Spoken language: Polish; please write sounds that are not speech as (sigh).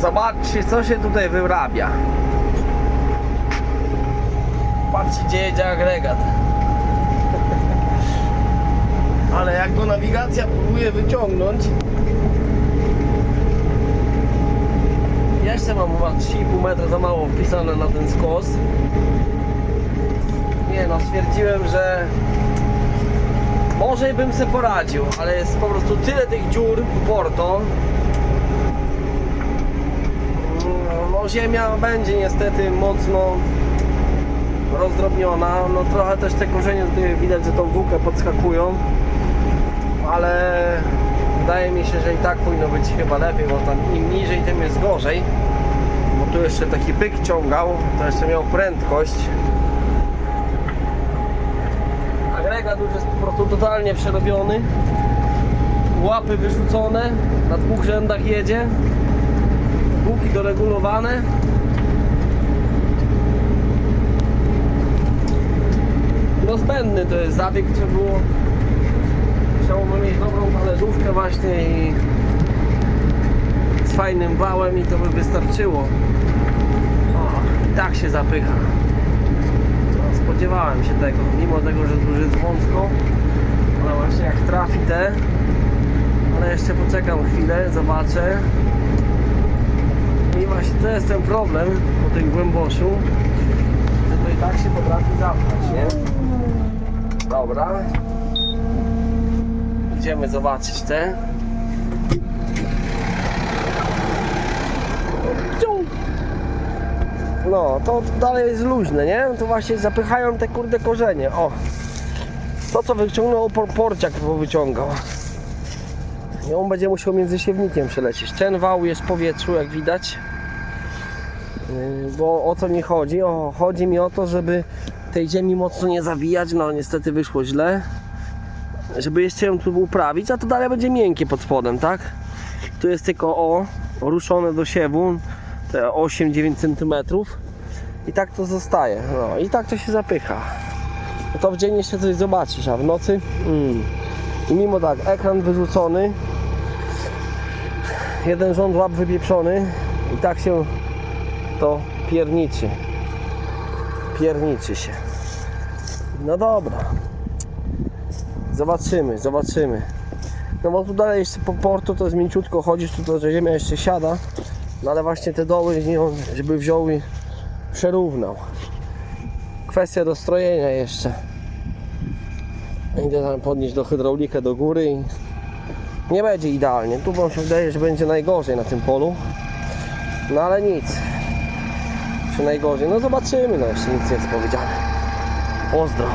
Zobaczcie, co się tutaj wyrabia. Patrzcie, gdzie jedzie agregat. (laughs) Ale jak go nawigacja próbuje wyciągnąć, jeszcze mam chyba 3,5 metra za mało wpisane na ten skos. Nie no, stwierdziłem, że może bym se poradził, ale jest po prostu tyle tych dziur w Porto. Ziemia będzie niestety mocno rozdrobniona. No trochę też te korzenie tutaj widać, że tą włókę podskakują. Ale wydaje mi się, że i tak powinno być chyba lepiej, bo tam im niżej, tym jest gorzej. Bo tu jeszcze taki byk ciągał, to jeszcze miał prędkość. Agregat już jest po prostu totalnie przerobiony. Łapy wyrzucone, na dwóch rzędach jedzie. Buki doregulowane. No zbędny to jest zabieg, trzeba było było mieć dobrą talerzówkę właśnie i z fajnym wałem i to by wystarczyło. O, i tak się zapycha. No, spodziewałem się tego, mimo tego, że tu jest wąsko, ale właśnie jak trafi te, ale jeszcze poczekam chwilę, zobaczę. I właśnie to jest ten problem po tym głęboszu, że to i tak się potrafi zapchać, nie? Dobra. Idziemy zobaczyć te. No, to dalej jest luźne, nie? To właśnie zapychają te kurde korzenie. O! To co wyciągnął por porciak wyciągał. I on będzie musiał między siewnikiem przelecieć. Ten wał jest w powietrzu, jak widać. Yy, Bo o co mi chodzi? O, chodzi mi o to, żeby tej ziemi mocno nie zawijać. No niestety wyszło źle. Żeby jeszcze ją tu uprawić, a to dalej będzie miękkie pod spodem, tak? Tu jest tylko o, ruszone do siewu, te 8-9 cm. I tak to zostaje. No i tak to się zapycha. No to w dzień jeszcze coś zobaczysz, a w nocy. Mm. I mimo tak, ekran wyrzucony, jeden rząd łap wypieprzony i tak się to pierniczy. Pierniczy się. No dobra. Zobaczymy, zobaczymy. No bo tu dalej jeszcze po portu to jest mięciutko chodzisz, tu to że ziemia jeszcze siada. No ale właśnie te doły, żeby wziął i przerównał. Kwestia dostrojenia jeszcze. Idę tam podnieść do hydraulikę do góry i nie będzie idealnie. Tu wam się wydaje, że będzie najgorzej na tym polu. No ale nic. Czy najgorzej? No zobaczymy, no jeszcze nic nie jest powiedziane. Pozdro.